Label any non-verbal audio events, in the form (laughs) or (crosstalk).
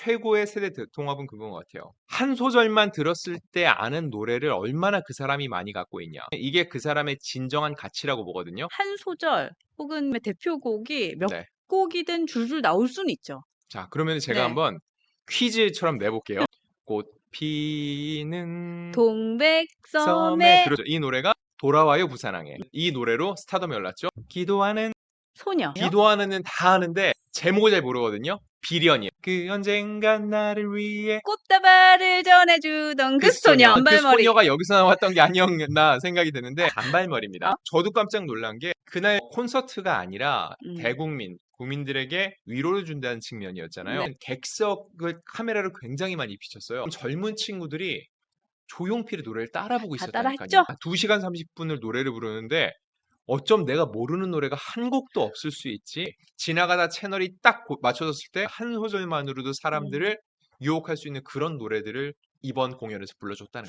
최고의 세대 대통합은 그건 것 같아요. 한 소절만 들었을 때 아는 노래를 얼마나 그 사람이 많이 갖고 있냐. 이게 그 사람의 진정한 가치라고 보거든요. 한 소절 혹은 대표곡이 몇 네. 곡이든 줄줄 나올 수는 있죠. 자, 그러면 제가 네. 한번 퀴즈처럼 내볼게요. 꽃 피는 동백섬에 섬에 그렇죠. 이 노래가 돌아와요 부산항에 이 노래로 스타덤이 올랐죠. 기도하는 소녀. 기도하는은 다 아는데 제목을 잘 모르거든요. 비련이에요. 그 언젠간 나를 위해 꽃다발을 전해주던 그, 소녀. 그 단발머리. 소녀가 여기서 나왔던 게 아니었나 생각이 드는데 (laughs) 단발머리입니다. 저도 깜짝 놀란 게 그날 콘서트가 아니라 음. 대국민 국민들에게 위로를 준다는 측면이었잖아요. 네. 객석을 카메라를 굉장히 많이 비쳤어요. 젊은 친구들이 조용필의 노래를 따라 부르고 다 있었다니까요. 따라했죠? 2시간 30분을 노래를 부르는데 어쩜 내가 모르는 노래가 한 곡도 없을 수 있지? 지나가다 채널이 딱 고- 맞춰졌을 때 한 소절만으로도 사람들을 유혹할 수 있는 그런 노래들을 이번 공연에서 불러줬다는 거예요.